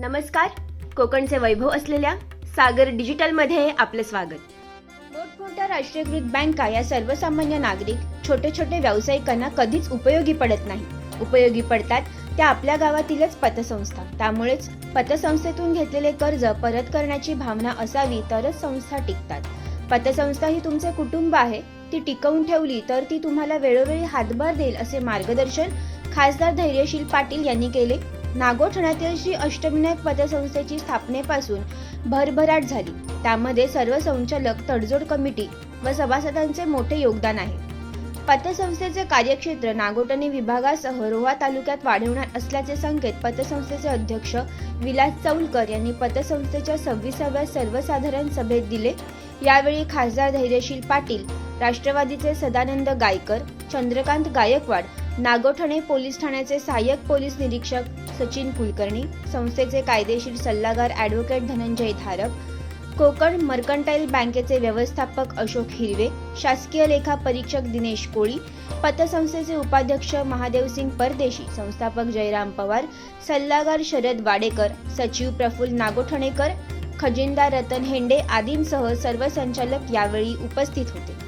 नमस्कार. कोकणचे वैभव असलेल्या सागर डिजिटलमध्ये आपलं स्वागत. मोठमोठ्या राष्ट्रीयकृत बँका या सर्वसामान्य नागरिक छोटे छोटे व्यावसायिकांना कधीच उपयोगी पडत नाही. उपयोगी पडतात त्या आपल्या गावातीलच पतसंस्था. त्यामुळेच पतसंस्थेतून घेतलेले कर्ज परत करण्याची भावना असावी तरच संस्था टिकतात. पतसंस्था ही तुमचे कुटुंब आहे ती टिकवून ठेवली तर ती तुम्हाला वेळोवेळी हातभार देईल असे मार्गदर्शन खासदार धैर्यशील पाटील यांनी केले. नागोठण्यातील श्री अष्टविनायक पतसंस्थेची स्थापनेपासून भरभराट झाली. त्यामध्ये सर्व संचालक तडजोड कमिटी व सभासदांचे मोठे योगदान आहे. पतसंस्थेचे कार्यक्षेत्र नागोटणे विभागासह रोहा तालुक्यात वाढवणार असल्याचे संकेत पतसंस्थेचे अध्यक्ष विलास चौलकर यांनी पतसंस्थेच्या सव्वीसाव्या सर्वसाधारण सभेत दिले. यावेळी खासदार धैर्यशील पाटील राष्ट्रवादीचे सदानंद गायकर चंद्रकांत गायकवाड नागोठणे पोलीस ठाण्याचे सहाय्यक पोलीस निरीक्षक सचिन कुलकर्णी संस्थेचे कायदेशीर सल्लागार ॲडव्होकेट धनंजय थारक कोकण मर्कंटाईल बँकेचे व्यवस्थापक अशोक हिरवे शासकीय लेखा परीक्षक दिनेश कोळी पतसंस्थेचे उपाध्यक्ष महादेवसिंग परदेशी संस्थापक जयराम पवार सल्लागार शरद वाडेकर सचिव प्रफुल्ल नागोठणेकर खजिनदार रतन हेंडे आदींसह सर्व संचालक यावेळी उपस्थित होते.